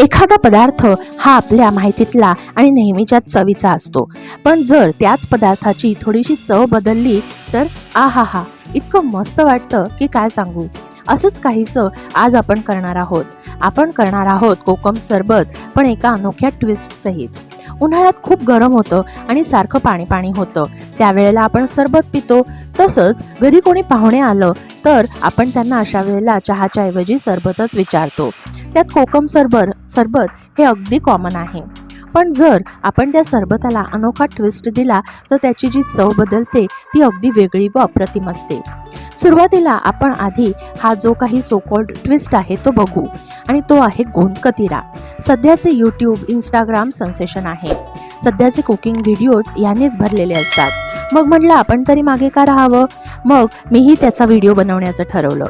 एखादा पदार्थ हा आपल्या माहितीतला आणि नेहमीच्या चवीचा असतो. पण जर त्याच पदार्थाची थोडीशी चव बदलली तर आ हा हा इतकं मस्त वाटतं की काय सांगू? असंच काहीसं आज आपण करणार आहोत. आपण करणार आहोत कोकम सरबत पण एका अनोख्या ट्विस्ट सहित. उन्हाळ्यात खूप गरम होतं आणि सारखं पाणी पाणी होतं. त्यावेळेला आपण सरबत पितो. तसंच घरी कोणी पाहुणे आलं तर आपण त्यांना अशा वेळेला चहाच्या ऐवजी सरबतच विचारतो. त्यात कोकम सरबर सरबत हे अगदी कॉमन आहे. पण जर आपण त्या सरबताला अनोखा ट्विस्ट दिला तर त्याची जी चव बदलते ती अगदी वेगळी व अप्रतिम असते. सुरुवातीला आपण आधी हा जो काही सोकॉल्ड ट्विस्ट आहे तो बघू. आणि तो आहे गोंदकतिरा. सध्याचे यूट्यूब इंस्टाग्राम सन्सेशन आहे. सध्याचे कुकिंग व्हिडिओज यानेच भरलेले असतात. मग म्हटलं आपण तरी मागे का राहावं? मग मीही त्याचा व्हिडिओ बनवण्याचं ठरवलं.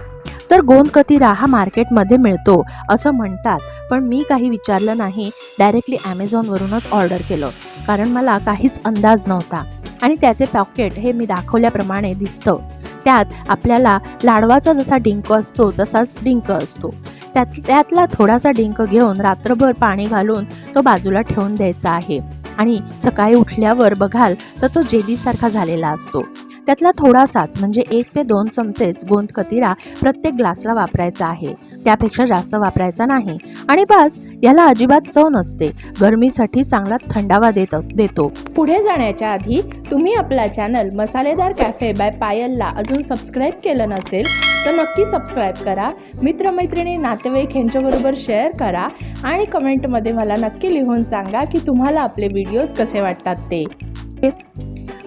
तर गोंदकतिरा हा मार्केटमध्ये मिळतो असं म्हणतात. पण मी काही विचारलं नाही डायरेक्टली ॲमेझॉनवरूनच ऑर्डर केलं. कारण मला काहीच अंदाज नव्हता. आणि त्याचे पॉकेट हे मी दाखवल्याप्रमाणे दिसतं. त्यात आपल्याला लाडवाचा जसा डिंक असतो तसाच डिंक असतो. त्यात त्यातला थोडासा डिंक घेऊन रात्रभर पाणी घालून तो बाजूला ठेवून द्यायचा आहे. आणि सकाळी उठल्यावर बघाल तर तो जेलीसारखा झालेला असतो. त्यातला थोडासाच म्हणजे एक ते दोन चमचेच गोंद कतिरा प्रत्येक ग्लासला वापरायचा आहे. त्यापेक्षा जास्त वापरायचा नाही. आणि बस याला अजिबात चव नसते. गरमीसाठी चांगला थंडावा देत देतो. पुढे जाण्याच्या आधी तुम्ही आपला चॅनल मसालेदार कॅफे बाय पायलला अजून सबस्क्राईब केलं नसेल तर नक्की सबस्क्राईब करा. मित्रमैत्रिणी नातेवाईक यांच्याबरोबर शेअर करा आणि कमेंटमध्ये मला नक्की लिहून सांगा की तुम्हाला आपले व्हिडिओज कसे वाटतात ते.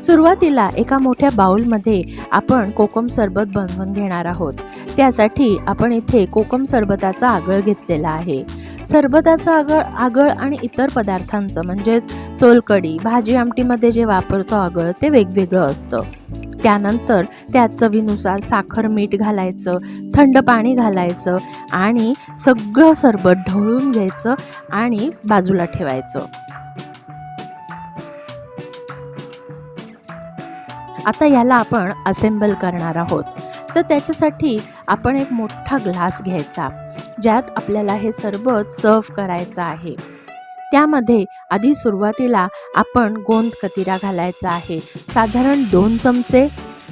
सुरुवातीला एका मोठ्या बाउलमध्ये आपण कोकम सरबत बनवून घेणार आहोत. त्यासाठी आपण इथे कोकम सरबताचा आगळ घेतलेला आहे. सरबताचा आगळ आगळ आणि इतर पदार्थांचं म्हणजेच सोलकडी भाजी आमटीमध्ये जे वापरतो आगळ ते वेगवेगळं असतं. त्यानंतर त्या चवीनुसार साखर मीठ घालायचं थंड पाणी घालायचं आणि सगळं सरबत ढवळून घ्यायचं आणि बाजूला ठेवायचं. आता याला आपण असेंबल करणार आहोत. तर त्याच्यासाठी आपण एक मोठा ग्लास घ्यायचा ज्यात आपल्याला हे सरबत सर्व करायचं आहे. त्यामध्ये आधी सुरुवातीला आपण गोंद कतिरा घालायचा आहे. साधारण दोन चमचे.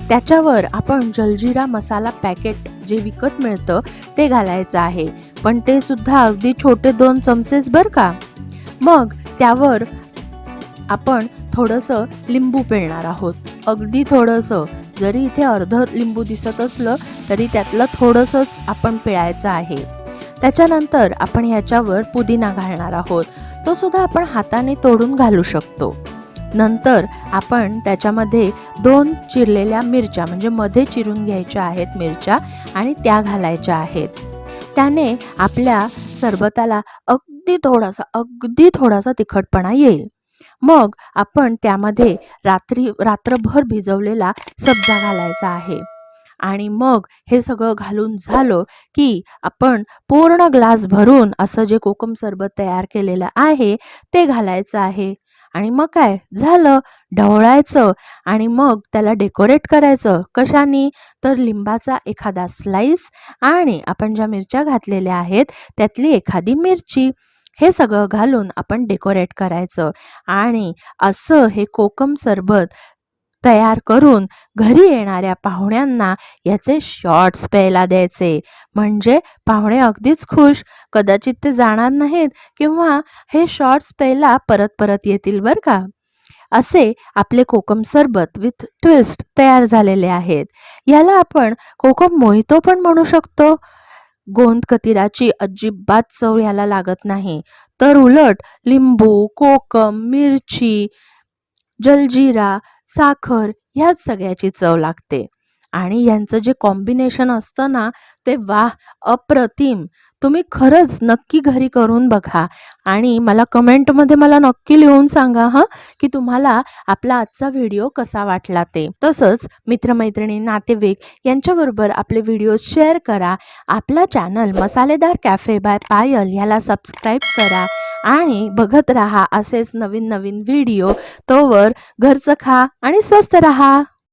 त्याच्यावर आपण जलजिरा मसाला पॅकेट जे विकत मिळतं ते घालायचं आहे. पण ते सुद्धा अगदी छोटे दोन चमचेच बरं का? मग त्यावर आपण थोडंसं लिंबू पिळणार आहोत. अगदी थोडंसं. जरी इथे अर्ध लिंबू दिसत असलं तरी त्यातलं थोडंसंच आपण पिळायचं आहे. त्याच्यानंतर आपण ह्याच्यावर पुदिना घालणार आहोत. तो सुद्धा आपण हाताने तोडून घालू शकतो. नंतर आपण त्याच्यामध्ये दोन चिरलेल्या मिरच्या म्हणजे मध्ये चिरून घ्यायच्या आहेत मिरच्या आणि त्या घालायच्या आहेत. त्याने आपल्या सरबताला अगदी थोडासा अगदी थोडासा तिखटपणा येईल. मग आपण त्यामध्ये रात्री रात्रभर भिजवलेला सब्जा घालायचा आहे. आणि मग हे सगळं घालून झालं की आपण पूर्ण ग्लास भरून असं जे कोकम सरबत तयार केलेलं आहे ते घालायचं आहे. आणि मग काय? झालं. ढवळायचं. आणि मग त्याला डेकोरेट करायचं. कशानी? तर लिंबाचा एखादा स्लाइस आणि आपण ज्या मिरच्या घातलेल्या आहेत त्यातली एखादी मिरची. हे सगळं घालून आपण डेकोरेट करायचं. आणि असं हे कोकम सरबत तयार करून घरी येणाऱ्या पाहुण्यांना याचे शॉर्ट्स प्यायला द्यायचे. म्हणजे पाहुणे अगदीच खुश कदाचित ते जाणार नाहीत किंवा हे शॉर्ट्स प्यायला परत परत येतील बरं का. असे आपले कोकम सरबत विथ ट्विस्ट तयार झालेले आहेत. याला आपण कोकम मोहितो पण म्हणू शकतो. गोंद कतिराची अजिबात चव ह्याला लागत नाही. तर उलट लिंबू कोकम मिरची जलजिरा साखर ह्याच सगळ्याची चव लागते. आणि यांचं जे कॉम्बिनेशन असतं ना ते वाह अप्रतिम. तुम्ही खरंच नक्की घरी करून बघा. आणि मला कमेंटमध्ये मला नक्की लिहून सांगा हां की तुम्हाला आपला आजचा व्हिडिओ कसा वाटला ते. तसंच मित्रमैत्रिणी नातेवाईक यांच्याबरोबर आपले व्हिडिओ शेअर करा. आपला चॅनल मसालेदार कॅफे बाय पायल ह्याला सबस्क्राईब करा. आणि बघत रहा असेच नवीन नवीन व्हिडिओ तोवर घरचं खा आणि स्वस्त रहा.